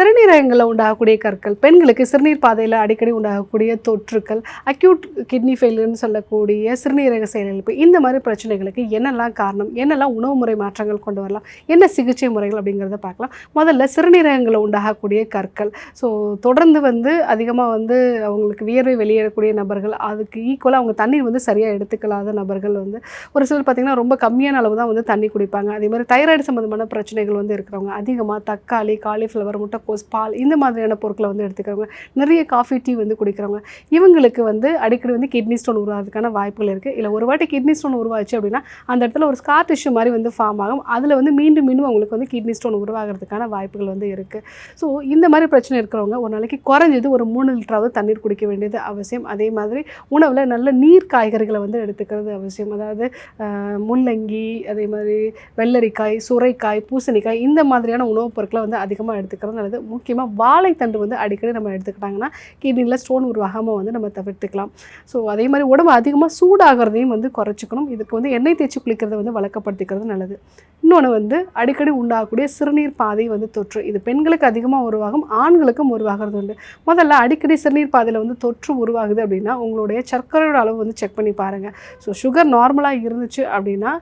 சிறுநீரகங்களில் உண்டாகக்கூடிய கற்கள் பெண்களுக்கு சிறுநீர் பாதையில் அடிக்கடி உண்டாகக்கூடிய தொற்றுக்கள் அக்யூட் கிட்னி ஃபெயிலியர்னு சொல்லக்கூடிய சிறுநீரக செயலிழப்பு இந்த மாதிரி பிரச்சனைகளுக்கு என்னெல்லாம் காரணம் என்னெல்லாம் உணவு முறை மாற்றங்கள் கொண்டு வரலாம் என்ன சிகிச்சை முறைகள் அப்படிங்கிறத பார்க்கலாம். முதல்ல சிறுநீரகங்களில் உண்டாகக்கூடிய கற்கள். ஸோ தொடர்ந்து வந்து அதிகமாக வந்து அவங்களுக்கு வியர்வை வெளியேறக்கூடிய நபர்கள் அதுக்கு ஈக்குவலாக அவங்க தண்ணீர் வந்து சரியாக எடுத்துக்கலாத நபர்கள் வந்து ஒரு சிலர் பார்த்திங்கன்னா ரொம்ப கம்மியான அளவு தான் வந்து தண்ணி குடிப்பாங்க. அதே மாதிரி தைராய்டு சம்மந்தமான பிரச்சனைகள் வந்து இருக்கிறவங்க அதிகமாக தக்காளி காலிஃப்ளவர் முட்டைக்கோஸ் பால் இந்த மாதிரியான பொருட்களை வந்து எடுத்துக்கிறவங்க நிறைய காஃபி டீ வந்து குடிக்கிறவங்க இவங்களுக்கு வந்து அடிக்கடி வந்து கிட்னி ஸ்டோன் உருவாகிறதுக்கான வாய்ப்புகள் இருக்குது இல்லை ஒரு வாட்டி கிட்னி ஸ்டோன் உருவாச்சு அப்படின்னா அந்த இடத்துல ஒரு ஸ்கார் டிஷ்யூ மாதிரி வந்து ஃபார்ம் ஆகும். அதில் வந்து மீண்டும் மீண்டும் அவங்களுக்கு வந்து கிட்னி ஸ்டோன் உருவாகிறதுக்கான வாய்ப்புகள் வந்து இருக்குது ஸோ இந்த மாதிரி பிரச்சனை இருக்கிறவங்க ஒரு நாளைக்கு குறைஞ்சது ஒரு மூணு லிட்டராவது தண்ணீர் குடிக்க வேண்டியது அவசியம். அதே மாதிரி உணவில் நல்ல நீர் காய்கறிகளை வந்து எடுத்துக்கிறது அவசியம். அதாவது முள்ளங்கி அதே மாதிரி வெள்ளரிக்காய் சுரைக்காய் பூசணிக்காய் இந்த மாதிரியான உணவுப் பொருட்களை வந்து அதிகமாக எடுத்துக்கிறது நல்லது. முக்கியமாக வாழைத்தண்டு வந்து அடிக்கடி நம்ம எடுத்துக்கிட்டாங்கன்னா கிட்னியில் ஸ்டோன் உருவாகாமல் வந்து நம்ம தவிர்த்துக்கலாம். ஸோ அதே மாதிரி உடம்பு அதிகமாக சூடாகிறதையும் வந்து குறைச்சிக்கணும். இதுக்கு வந்து எண்ணெய் தேய்ச்சி குளிக்கிறத வந்து வழக்கப்படுத்திக்கிறது நல்லது. இன்னொன்று வந்து அடிக்கடி உண்டாகக்கூடிய சிறுநீர் பாதை வந்து தொற்று. இது பெண்களுக்கு அதிகமாக உருவாகும் ஆண்களுக்கும் உருவாகிறது உண்டு. முதல்ல அடிக்கடி சிறுநீர் பாதையில் வந்து தொற்று உருவாகுது அப்படின்னா உங்களுடைய சர்க்கரையோட அளவு வந்து செக் பண்ணி பாருங்கள் ஸோ சுகர் நார்மலாக இருந்துச்சு அப்படின்னா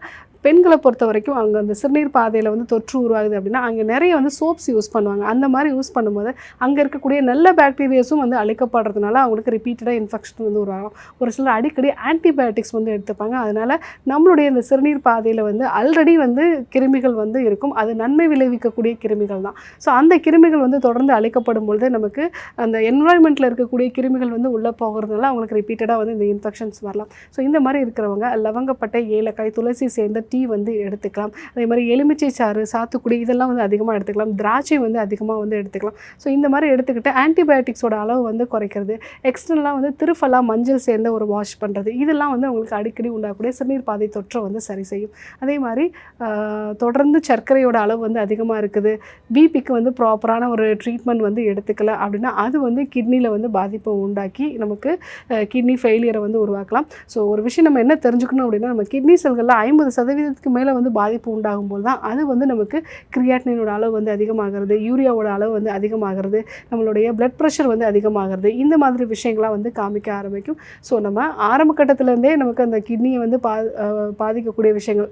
பெண்களை பொறுத்த வரைக்கும் அங்கே அந்த சிறுநீர் பாதையில் வந்து தொற்று உருவாகுது அப்படின்னா அங்கே நிறைய வந்து சோப்ஸ் யூஸ் பண்ணுவாங்க. அந்த மாதிரி யூஸ் பண்ணும்போது அங்கே இருக்கக்கூடிய நல்ல பாக்டீரியாஸும் வந்து அழிக்கப்படுறதுனால அவங்களுக்கு ரிப்பீட்டடாக இன்ஃபெக்ஷன் வந்து உருவாகும். ஒரு சிலர் அடிக்கடி ஆன்டிபயோட்டிக்ஸ் வந்து எடுத்துப்பாங்க. அதனால் நம்மளுடைய இந்த சிறுநீர் பாதையில் வந்து ஆல்ரெடி வந்து கிருமிகள் வந்து இருக்கும். அது நன்மை விளைவிக்கக்கூடிய கிருமிகள் தான். ஸோ அந்த கிருமிகள் வந்து தொடர்ந்து அழிக்கப்படும் பொழுது நமக்கு அந்த என்வாயன்மெண்ட்டில் இருக்கக்கூடிய கிருமிகள் வந்து உள்ளே போகிறதுனால அவங்களுக்கு ரிப்பீட்டடாக வந்து இந்த இன்ஃபெக்ஷன்ஸ் வரலாம். ஸோ இந்த மாதிரி இருக்கிறவங்க லவங்கப்பட்டை ஏலக்காய் துளசி சேர்ந்த டீ வந்து எடுத்துக்கலாம். அதே மாதிரி எலுமிச்சை சாறு சாத்துக்குடி இதெல்லாம் வந்து அதிகமாக எடுத்துக்கலாம். திராட்சை வந்து அதிகமாக வந்து எடுத்துக்கலாம். ஸோ இந்த மாதிரி எடுத்துக்கிட்டு ஆன்டிபயோட்டிக்ஸோட அளவு வந்து குறைக்கிறது. எக்ஸ்டர்னலாக வந்து திருஃபலா மஞ்சள் சேர்ந்த ஒரு வாஷ் பண்ணுறது இதெல்லாம் வந்து அவங்களுக்கு அடிக்கடி உண்டாகக்கூடிய சிறுநீர் பாதை தொற்றை வந்து சரி செய்யும். அதே மாதிரி தொடர்ந்து சர்க்கரையோட அளவு வந்து அதிகமாக இருக்குது. பிபிக்கு வந்து ப்ராப்பரான ஒரு ட்ரீட்மெண்ட் வந்து எடுத்துக்கல அப்படின்னா அது வந்து கிட்னியில் வந்து பாதிப்பை உண்டாக்கி நமக்கு கிட்னி ஃபெயிலியரை வந்து உருவாக்கலாம். ஸோ ஒரு விஷயம் நம்ம என்ன தெரிஞ்சுக்கணும் அப்படின்னா நம்ம கிட்னி செல்களில் ஐம்பது சதவீதத்துக்கு மேலே வந்து பாதிப்பு உண்டாகும் போது தான் அது வந்து நமக்கு கிரியாட்டினோட அளவு வந்து அதிகமாகிறது யூரியாவோட அளவு வந்து அதிகமாகிறது நம்மளுடைய பிளட் ப்ரெஷர் வந்து அதிகமாகிறது இந்த மாதிரி விஷயங்கள்லாம் வந்து காமிக்க ஆரம்பிக்கும். ஸோ நம்ம ஆரம்ப கட்டத்துலேருந்தே நமக்கு அந்த கிட்னியை வந்து பா பாதிக்கக்கூடிய விஷயங்கள்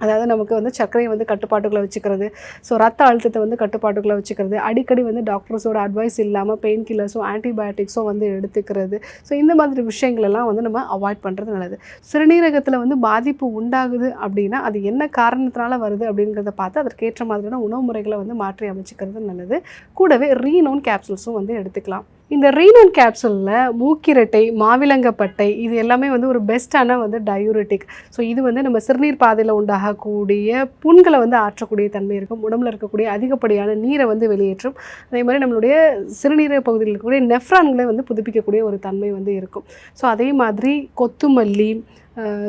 அதாவது நமக்கு வந்து சர்க்கரையை வந்து கட்டுப்பாட்டுக்குள்ளே வச்சுக்கிறது. ஸோ ரத்த அழுத்தத்தை வந்து கட்டுப்பாட்டுக்குள்ளே வச்சுக்கிறது. அடிக்கடி வந்து டாக்டர்ஸோட அட்வைஸ் இல்லாமல் பெயின் கில்லர்ஸும் ஆன்டிபயோட்டிக்ஸும் வந்து எடுத்துக்கிறது. ஸோ இந்த மாதிரி விஷயங்களெல்லாம் வந்து நம்ம அவாய்ட் பண்ணுறது நல்லது. சிறுநீரகத்தில் வந்து பாதிப்பு உண்டாகுது அப்படின்னா அது என்ன காரணத்தினால வருது அப்படிங்கிறத பார்த்து அதற்கேற்ற மாதிரியான உணவு முறைகளை வந்து மாற்றி அமைச்சிக்கிறது நல்லது. கூடவே ரீனோன் கேப்சூல்ஸும் வந்து எடுத்துக்கலாம். இந்த ரீனோன் கேப்சூலில் மூக்கிரட்டை மாவிலங்கப்பட்டை இது எல்லாமே வந்து ஒரு பெஸ்ட்டான வந்து டயூரிட்டிக் ஸோ இது வந்து நம்ம சிறுநீர் பாதையில் உண்டாகக்கூடிய புண்களை வந்து ஆற்றக்கூடிய தன்மை இருக்கும். உடம்புல இருக்கக்கூடிய அதிகப்படியான நீரை வந்து வெளியேற்றும். அதே மாதிரி நம்மளுடைய சிறுநீரக பகுதியில் இருக்கக்கூடிய நெஃப்ரான்களை வந்து புதுப்பிக்கக்கூடிய ஒரு தன்மை வந்து இருக்கும். ஸோ அதே மாதிரி கொத்துமல்லி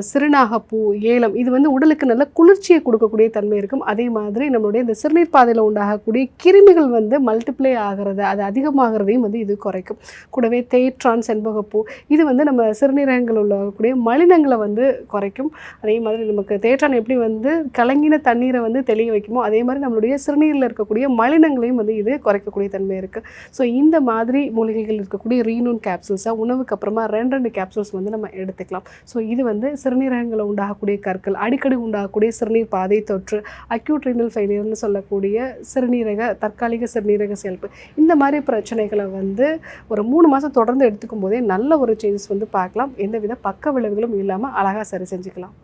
சிறுநாகப்பூ ஏலம் இது வந்து உடலுக்கு நல்ல குளிர்ச்சியை கொடுக்கக்கூடிய தன்மை இருக்கும். அதே மாதிரி நம்மளுடைய இந்த சிறுநீர் பாதையில் உண்டாகக்கூடிய கிருமிகள் வந்து மல்டிப்ளை ஆகிறது அது அதிகமாகிறதையும் வந்து இது குறைக்கும். கூடவே தேற்றான் செண்பகப்பூ இது வந்து நம்ம சிறுநீரகங்கள் உள்ளக்கூடிய மலினங்களை வந்து குறைக்கும். அதே மாதிரி நமக்கு தேற்றான் எப்படி வந்து கலங்கின தண்ணீரை வந்து தெளிய வைக்குமோ அதே மாதிரி நம்மளுடைய சிறுநீரில் இருக்கக்கூடிய மலினங்களையும் வந்து இது குறைக்கக்கூடிய தன்மை இருக்குது ஸோ இந்த மாதிரி மூலிகைகள் இருக்கக்கூடிய ரீனூன் கேப்சூல்ஸாக உணவுக்கு அப்புறமா ரெண்டு ரெண்டு கேப்சூல்ஸ் வந்து நம்ம எடுத்துக்கலாம். ஸோ இது வந்து வந்து சிறுநீரகங்களில் உண்டாகக்கூடிய கற்கள் அடிக்கடி உண்டாகக்கூடிய சிறுநீர் பாதை தொற்று அக்யூட் ரீனல் ஃபெயிலியர்னு சொல்லக்கூடிய சிறுநீரக தற்காலிக சிறுநீரக செயல்பு இந்த மாதிரி பிரச்சனைகளை வந்து ஒரு மூணு மாதம் தொடர்ந்து எடுத்துக்கும் போதே நல்ல ஒரு சேஞ்சஸ் வந்து பார்க்கலாம். எந்தவித பக்க விளைவுகளும் இல்லாமல் அழகாக சரி செஞ்சுக்கலாம்.